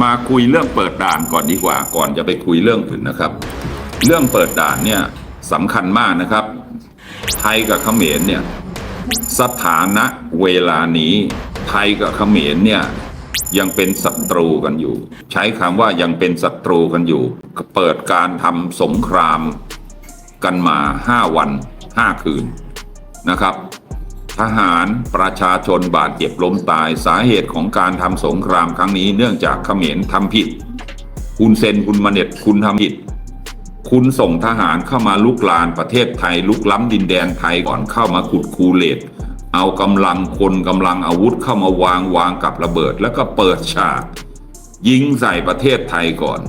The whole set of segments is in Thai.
มาคุยเรื่องเปิดด่านก่อนดีกว่า ก่อนจะไปคุยเรื่องอื่นนะครับ เรื่องเปิดด่านเนี่ยสำคัญมากนะครับ ไทยกับเขมรเนี่ยสถานะเวลานี้ไทยกับเขมรเนี่ยยังเป็นศัตรูกันอยู่ ใช้คำว่ายังเป็นศัตรูกันอยู่ เปิดการทำสงครามกันมาห้าวันห้าคืนนะครับ ทหารประชาชนบาดเจ็บล้มตายสาเหตุของการทำสงครามครั้งนี้เนื่องจากเขมรทำผิด คุณเซนคุณมาเน็ตคุณทำผิด คุณส่งทหารเข้ามาลุกลานประเทศไทยลุกล้ำดินแดนไทยก่อนเข้ามาขุดคูเลตเอากำลังคนกำลังอาวุธเข้ามาวางวางกับระเบิด แล้วก็เปิดฉาก ยิงใส่ประเทศไทยก่อน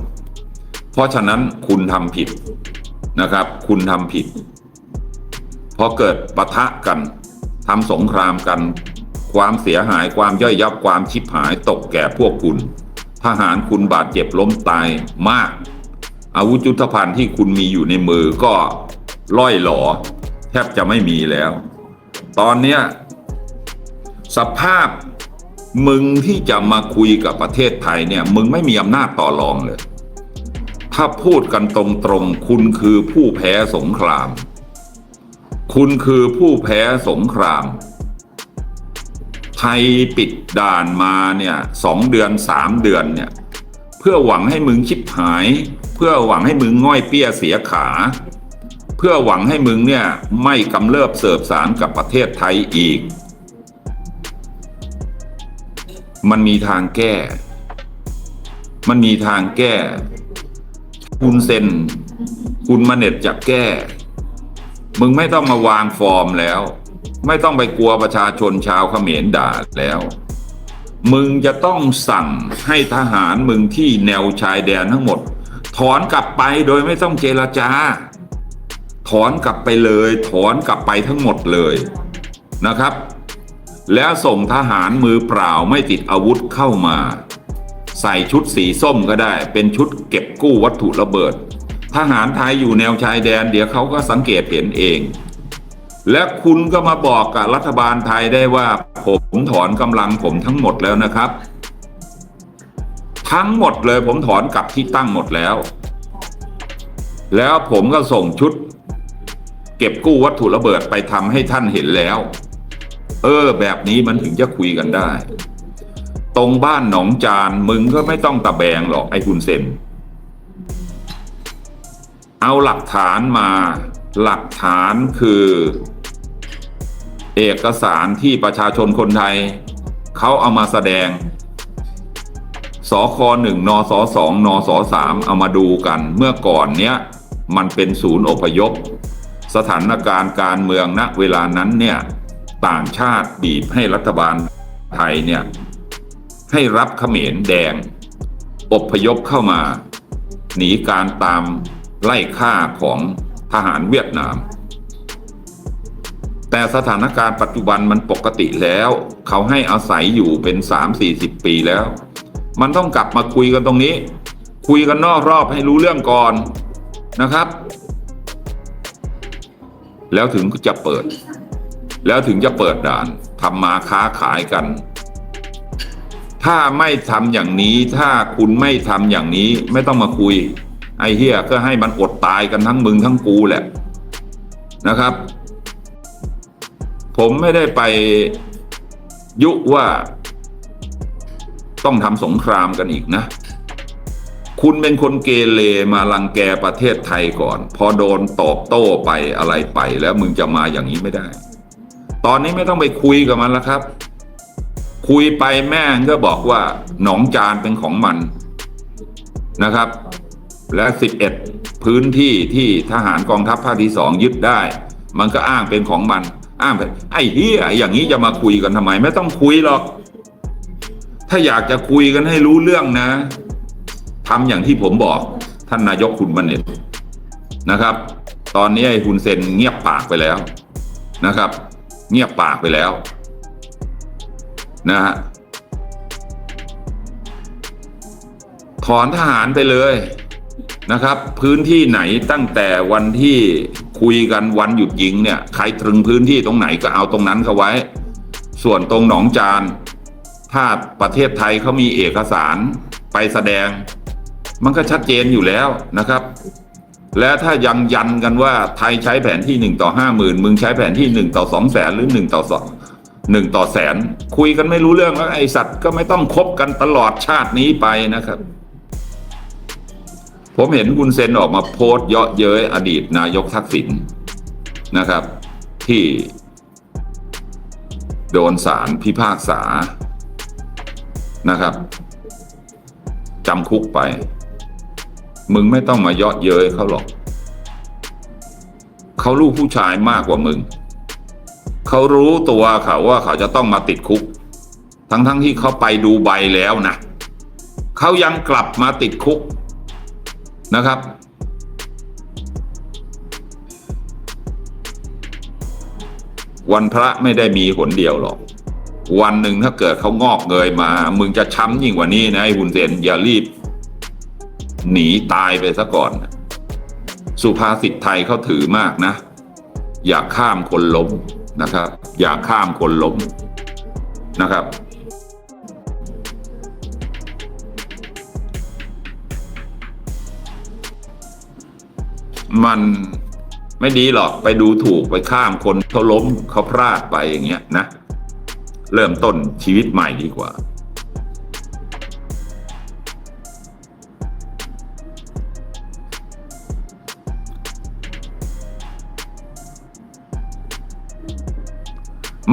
เพราะฉะนั้นคุณทำผิดนะครับ คุณทำผิดพอเกิดปะทะกัน ทำสงครามกัน ความเสียหายความย่อยยับความชิบหายตกแก่พวกคุณ ทหารคุณบาดเจ็บล้มตายมาก อาวุธยุทธภัณฑ์ที่คุณมีอยู่ในมือก็ล่อยหลอ แทบจะไม่มีแล้ว ตอนเนี้ยสภาพมึงที่จะมาคุยกับประเทศไทยเนี่ย มึงไม่มีอำนาจต่อรองเลย ถ้าพูดกันตรงๆ คุณคือผู้แพ้สงคราม คุณคือผู้แพ้สงคราม ไทยปิดด่านมาเนี่ยสองเดือนสามเดือนเนี่ย เพื่อหวังให้มึงชิบหาย เพื่อหวังให้มึงง่อยเปี้ยเสียขา เพื่อหวังให้มึงเนี่ยไม่กำเริบเสิบสารกับประเทศไทยอีก มันมีทางแก้ มันมีทางแก้ คุณเซนคุณมาเน็ตจะแก้ มึงไม่ต้องมาวางฟอร์มแล้ว ไม่ต้องไปกลัวประชาชนชาวเขมรด่าแล้ว มึงจะต้องสั่งให้ทหารมึงที่แนวชายแดนทั้งหมด ถอนกลับไปโดยไม่ต้องเจรจา ถอนกลับไปเลย ถอนกลับไปทั้งหมดเลยนะครับ แล้วส่งทหารมือเปล่าไม่ติดอาวุธเข้ามา ใส่ชุดสีส้มก็ได้ เป็นชุดเก็บกู้วัตถุระเบิด ทหารไทยอยู่แนวชายแดน เดี๋ยวเขาก็สังเกตเห็นเอง และคุณก็มาบอกกับรัฐบาลไทยได้ว่า ผมถอนกำลังผมทั้งหมดแล้วนะครับ ทั้งหมดเลยผมถอนกลับที่ตั้งหมดแล้ว แล้วผมก็ส่งชุด เก็บกู้วัตถุระเบิดไปทำให้ท่านเห็นแล้ว เออ แบบนี้มันถึงจะคุยกันได้ ตรงบ้านหนองจานมึงก็ไม่ต้องตะแบงหรอกไอ้คุณเซน เอาหลักฐานมา หลักฐานคือ เอกสารที่ประชาชนคนไทย เขาเอามาแสดงสคหนึ่งนสสองนสสามเอามาดูกัน เมื่อก่อนเนี้ยมันเป็นศูนย์อพยพ สถานการณ์การเมืองณเวลานั้นเนี่ยต่างชาติบีบให้รัฐบาลไทยเนี่ยให้รับเขมรแดง อพยพเข้ามา หนีการตาม ไล่ฆ่าของทหารเวียดนาม แต่สถานการณ์ปัจจุบันมันปกติแล้ว เขาให้อาศัยอยู่เป็น 3-40 ปีแล้ว มันต้องกลับมาคุยกันตรงนี้ คุยกันนอกรอบให้รู้เรื่องก่อนนะครับ แล้วถึงจะเปิด แล้วถึงจะเปิดด่านทำมาค้าขายกันถ้าไม่ทำอย่างนี้ ถ้าคุณไม่ทำอย่างนี้ ไม่ต้องมาคุย ไอ้เฮียก็ให้มันอดตายกันทั้งมึงทั้งกูแหละนะครับ ผมไม่ได้ไปยุว่าต้องทำสงครามกันอีกนะ คุณเป็นคนเกเรมาลังแกประเทศไทยก่อน พอโดนตอบโต้ไปอะไรไปแล้วมึงจะมาอย่างนี้ไม่ได้ ตอนนี้ไม่ต้องไปคุยกับมันแล้วครับ คุยไปแม่งก็บอกว่า หนองจานเป็นของมันนะครับ และสิบเอ็ดพื้นที่ที่ทหารกองทัพภาคที่สองยึดได้ มันก็อ้างเป็นของมัน อ้างไปไอ้เฮียอย่างนี้จะมาคุยกันทำไม ไม่ต้องคุยหรอก ถ้าอยากจะคุยกันให้รู้เรื่องนะทำอย่างที่ผมบอกท่านนายกคุณบันเน็ตนะครับ ตอนนี้ไอ้คุณเซนเงียบปากไปแล้วนะครับ เงียบปากไปแล้ว นะฮะถอนทหารไปเลย นะครับพื้นที่ไหนตั้งแต่วันที่คุยกันวันหยุดยิงเนี่ยใครตรึงพื้นที่ตรงไหนก็เอาตรงนั้นเข้าไว้ ส่วนตรงหนองจานถ้าประเทศไทยเขามีเอกสารไปแสดง มันก็ชัดเจนอยู่แล้วนะครับ และถ้ายังยันกันว่าไทยใช้แผนที่หนึ่งต่อห้าหมื่นมึงใช้แผนที่หนึ่งต่อสองแสนหรือหนึ่งต่อสองหนึ่งต่อแสน คุยกันไม่รู้เรื่องแล้วไอสัตว์ก็ไม่ต้องคบกันตลอดชาตินี้ไปนะครับ ผมเห็นคุณเซนออกมาโพสต์เยาะเย้ยอดีตนายกทักษิณนะครับ ที่โดนศาลพิพากษานะครับจำคุกไป มึงไม่ต้องมาเยาะเย้ยเขาหรอกเขาลูกผู้ชายมากกว่ามึงเขารู้ตัวเขาว่าเขาจะต้องมาติดคุก ทั้งๆทที่เขาไปดูใบแล้วนะเขายังกลับมาติดคุก นะครับ วันพระไม่ได้มีหนเดียวหรอก วันหนึ่งถ้าเกิดเขางอกเงยมา มึงจะช้ำยิ่งกว่านี้นะไอ้หุนเซนอย่ารีบ หนีตายไปซะก่อน สุภาษิตไทยเขาถือมากนะ อย่าข้ามคนล้มนะครับ อย่าข้ามคนล้มนะครับ มันไม่ดีหรอกไปดูถูกไปข้ามคนเขาล้มเขาพลาดไปอย่างเงี้ยนะ เริ่มต้นชีวิตใหม่ดีกว่า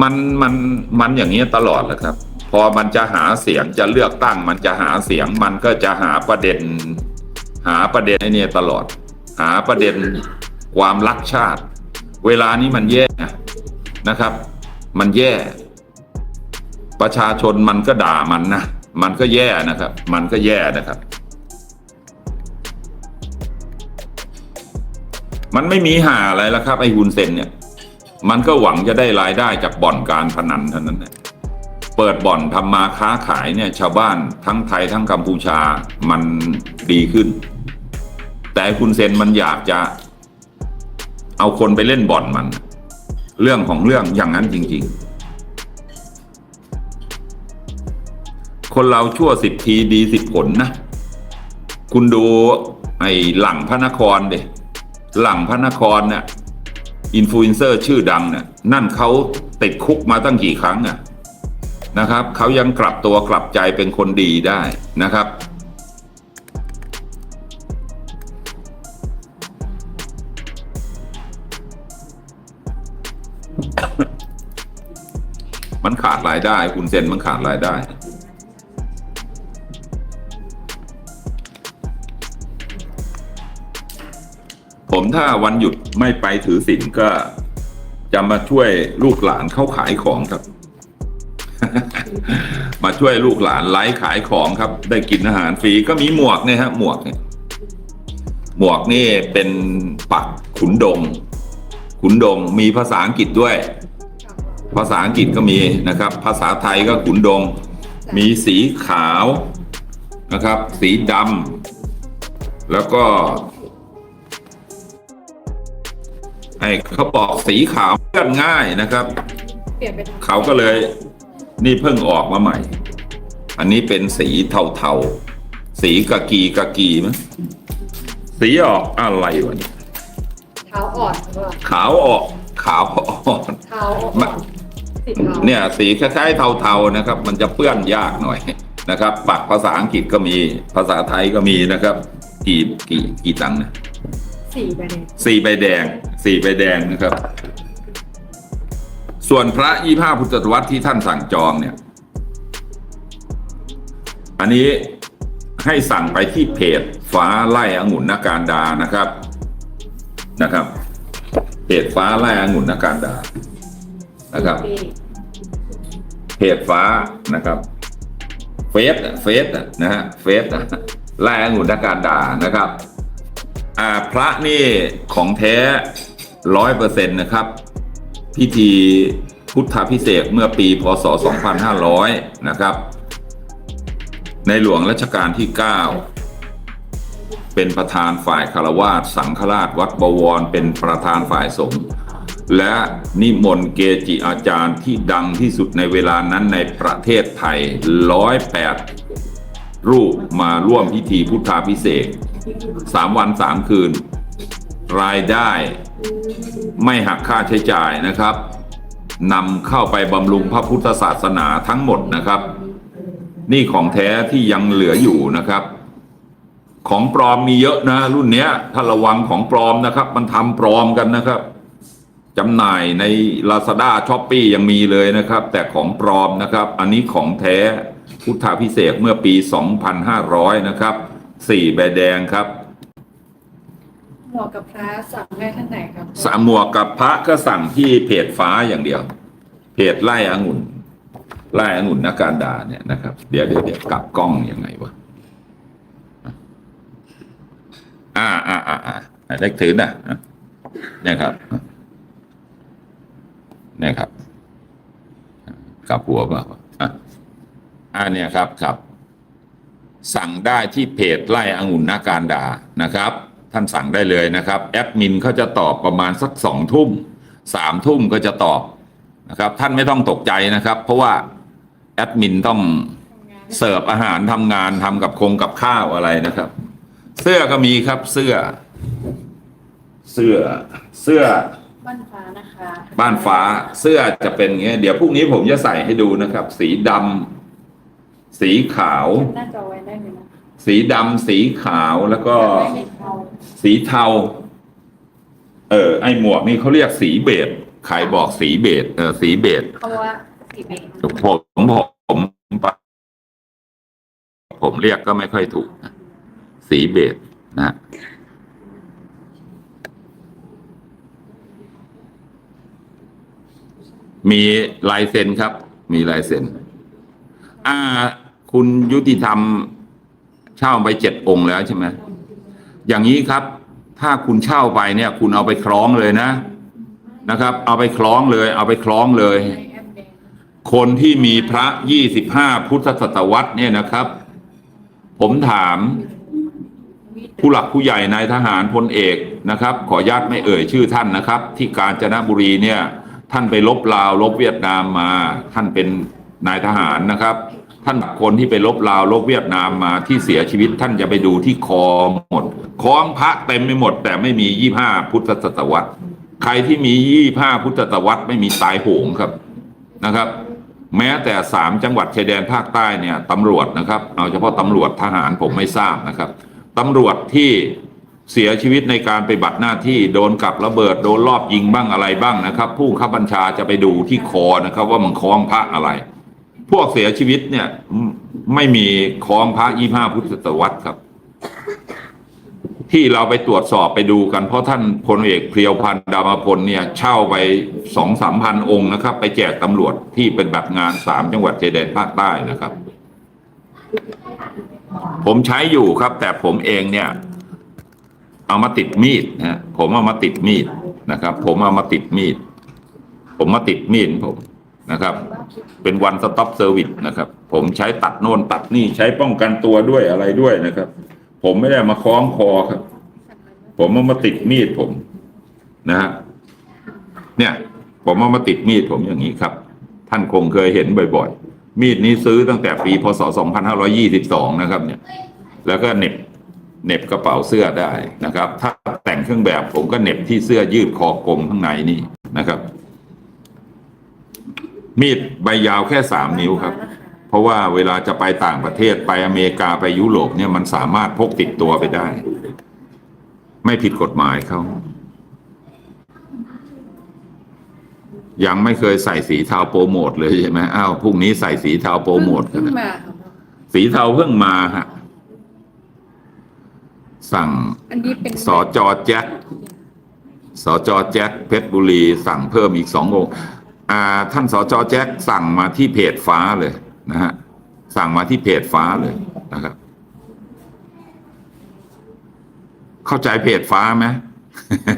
มันมันมันอย่างเงี้ยตลอดแหละครับ พอมันจะหาเสียงจะเลือกตั้ง มันจะหาเสียงมันก็จะหาประเด็น หาประเด็นไอ้นี่ตลอด หาประเด็นความรักชาติ เวลานี้มันแย่นะครับ มันแย่ ประชาชนมันก็ด่ามันนะ มันก็แย่นะครับ มันก็แย่นะครับ มันไม่มีหาอะไรแล้วครับ ไอ้ฮุนเซนเนี่ย มันก็หวังจะได้รายได้จากบ่อนการพนันเท่านั้นแหละเปิดบ่อนทำมาค้าขายเนี่ยชาวบ้านทั้งไทยทั้งกัมพูชามันดีขึ้น แต่คุณเซนมันอยากจะ เอาคนไปเล่นบ่อนมัน เรื่องของเรื่องอย่างนั้นจริง ๆ คนเราชั่วสิบทีดีสิบผลนะ คุณดูไอ้หลังพระนครเด็หลังพระนครเนี่ยอินฟลูเอนเซอร์ชื่อดังเนี่ยนั่นเขาติดคุกมาตั้งกี่ครั้งอะนะครับเขายังกลับตัวกลับใจเป็นคนดีได้นะครับ มันขาดรายได้ คุณเซนมันขาดรายได้ผมถ้าวันหยุดไม่ไปถือศีลก็จะมาช่วยลูกหลานเข้าขายของครับ มาช่วยลูกหลานไลฟ์ขายของครับ ได้กินอาหารฟรีก็มีหมวกเนี่ยฮะหมวกเนี่ยหมวกนี่เป็นปักขุนดง ขุนดงมีภาษาอังกฤษด้วย ภาษาอังกฤษก็มีนะครับ ภาษาไทยก็ขุนดง มีสีขาวนะครับ สีดำแล้วก็ไอ้เขาบอกสีขาวเปื้อนง่ายนะครับ เปลี่ยนเป็นเขาก็เลย นี่เพิ่งออกมาใหม่ อันนี้เป็นสีเทาๆ สีกะกีกะกีมั้ยสีออกอะไรวะเนี่ยเท้าอ่อนหรือเปล่าขาวออกขาวอ่อนเท้าอ่มาอนสี เท้าเนี่ยสีคล้ายๆเทาๆนะครับ มันจะเปื้อนยากหน่อยนะครับปักภาษาอังกฤษก็มีภาษาไทยก็มีนะครับ กี่กี่กี่ตังค์นะสีไปเนี่ยสี่ใบแดงสี่ใบแดงนะครับ ส่วนพระยี่ห้าพุทธศตวรรษที่ท่านสั่งจองเนี่ย อันนี้ให้สั่งไปที่เพจฟ้าไล่องุ่นนาการดานะครับนะครับเพจฟ้าไล่องุ่นนาการดา นะครับปีเพจฟ้านะครับ เฟสอะเฟสอะนะฮะเฟสอะไล่องุ่นนาการดานะครับ อ่าพระนี่ของแท้ร้อยเปอร์เซ็นต์นะครับ พิธีพุทธาพิเศษกเมื่อปีพศ 2500 นะครับ ในหลวงรัชกาลที่ 9 เป็นประธานฝ่ายคารวาสสังฆราชวัดบวร เป็นประธานฝ่ายสงฆ์ และนิมนต์เกจิอาจารย์ที่ดังที่สุดในเวลานั้นในประเทศไทยร้อยแปดรูปมาร่วมพิธีพุทธาพิเศษสามวันสามคืน รายได้ไม่หักค่าใช้จ่ายนะครับนำเข้าไปบำรุงพระพุทธศาสนาทั้งหมดนะครับ นี่ของแท้ที่ยังเหลืออยู่นะครับ ของปลอมมีเยอะนะ รุ่นเนี้ยถ้าระวังของปลอมนะครับ มันทำปลอมกันนะครับ จำหน่ายใน Lazada s h o p e e ยังมีเลยนะครับ แต่ของปลอมนะครับ อันนี้ของแท้พุทธาพิเศษกเมื่อปี 2500 นะครับสี่ใบแดงครับ หมวกกับพระสั่งได้ท่านไหนครับสามหมวกกับพระก็สั่งที่เพจฟ้าอย่างเดียว เพจไล่องุ่นไล่องุ่นนักการดาเนี่ยนะครับ เดี๋ยวเดี๋ยวเดี๋ยวกลับกล้องยังไงวะอ่าอ่าอ่าอ่าเล็กถือนะเนี่ยครับเนี่ยครับกลับหัวเปล่าอะอ่าเนี่ยครับครับ สั่งได้ที่เพจไล่องุ่นนาการดานะครับ ท่านสั่งได้เลยนะครับ แอดมินเขาจะตอบประมาณสักสองทุ่มสามทุ่มก็จะตอบนะครับ ท่านไม่ต้องตกใจนะครับ เพราะว่าแอดมินต้องเสิร์ฟอาหารทำงานทำกับคงกับข้าวอะไรนะครับ เสื้อก็มีครับเสื้อ เสื้อเสื้อ บ้านฟ้านะคะ บ้านฟ้าเสื้อจะเป็นอย่างเงี้ยเดี๋ยวพรุ่งนี้ผมจะใส่ให้ดูนะครับ สีดำสีขาว หน้าจอไว้ได้เลยนะสีดำสีขาวแล้วก็ได้ในเทาสีเทา เออ ไอหมวกนี่เขาเรียกสีเบจใครบอกสีเบจเออสีเบจเพราะว่าสีเบจผมผมผมผมเรียกก็ไม่ค่อยถูกนะสีเบจนะฮะ มีลายเซ็นครับ มีลายเซ็นอ่า คุณยุติธรรมเช่าไปเจ็ดองค์แล้วใช่ไหมอย่างนี้ครับ ถ้าคุณเช่าไปเนี่ย คุณเอาไปคล้องเลยนะนะครับ เอาไปคล้องเลย เอาไปคล้องเลย คนที่มีพระยี่สิบห้าพุทธศตวรรษเนี่ยนะครับ ผมถามผู้หลักผู้ใหญ่นายทหารพลเอกนะครับ ขออนุญาตไม่เอ่ยชื่อท่านนะครับ ที่กาญจนบุรีเนี่ย ท่านไปลบลาวลบเวียดนามมา ท่านเป็นนายทหารนะครับ ท่านคนที่ไปลบลาวลบเวียดนามมาที่เสียชีวิต ท่านจะไปดูที่คอหมดคล้องพระเต็มไปหมด แต่ไม่มียี่ห้าพุทธศตวรรษ ใครที่มียี่ห้าพุทธศตวรรษไม่มีตายโหงครับนะครับ แม้แต่สามจังหวัดชายแดนภาคใต้เนี่ยตำรวจนะครับ เอาเฉพาะตำรวจทหารผมไม่ทราบนะครับตำรวจที่ เสียชีวิตในการไปบัติหน้าที่โดนกับระเบิดโดนรอบยิงบ้างอะไรบ้างนะครับ ผู้ขับบัญชาจะไปดูที่คอนะครับ ว่ามันคล้องพระอะไร พวกเสียชีวิตเนี่ยไม่มีคล้องพระยี่ห้าพุทธศตวรรษครับ ที่เราไปตรวจสอบไปดูกันเพราะท่านพลเอกเพียวพันธ์ดามาพลเนี่ย เช่าไปสองสามพันองค์นะครับ ไปแจกตำรวจที่เป็นแบบงานสามจังหวัดชายแดนภาคใต้นะครับ ผมใช้อยู่ครับ แต่ผมเองเนี่ย เอามาติดมีดนะผมเอามาติดมีดนะครับ ผมเอามาติดมีด ผมมาติดมีดผมนะครับ เป็นวันสต็อปเซอร์วิสนะครับ ผมใช้ตัดโน่นตัดนี่ใช้ป้องกันตัวด้วยอะไรด้วยนะครับ ผมไม่ได้มาคล้องคอครับ ผมเอามาติดมีดผมนะฮะเนี่ย ผมเอามาติดมีดผมอย่างนี้ครับ ท่านคงเคยเห็นบ่อยๆ มีดนี้ซื้อตั้งแต่ปีพศ 2522 นะครับ เนี่ย แล้วก็เน็บ เหน็บกระเป๋าเสื้อได้นะครับ ถ้าแต่งเครื่องแบบผมก็เหน็บที่เสื้อยืดคอกลมข้างในนี่นะครับ มีดใบยาวแค่สามนิ้วครับ เพราะว่าเวลาจะไปต่างประเทศไปอเมริกาไปยุโรปเนี่ยมันสามารถพกติดตัวไปได้ ไม่ผิดกฎหมายเขายังไม่เคยใส่สีเทาโปรโมทเลยใช่ไหมอ้าวพรุ่งนี้ใส่สีเทาโปรโมทกัเพิ่นงนะมาครับสีเทาเพิ่งมาฮะ สั่งอันนี้เป็นสอจอแจ็คสอจอแจ็คเพชรบุรีสั่งเพิ่มอีกสององค์อ่าท่านสอจอแจ็คสั่งมาที่เพจฟ้าเลยนะฮะสั่งมาที่เพจฟ้าเลยนะครับ เข้าใจเพจฟ้าไหม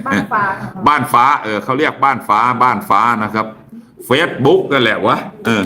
บ้านฟ้าครับบ้านฟ้า เออเขาเรียกบ้านฟ้าบ้านฟ้านะครับเฟซบุ๊กนั่นแหละวะเออ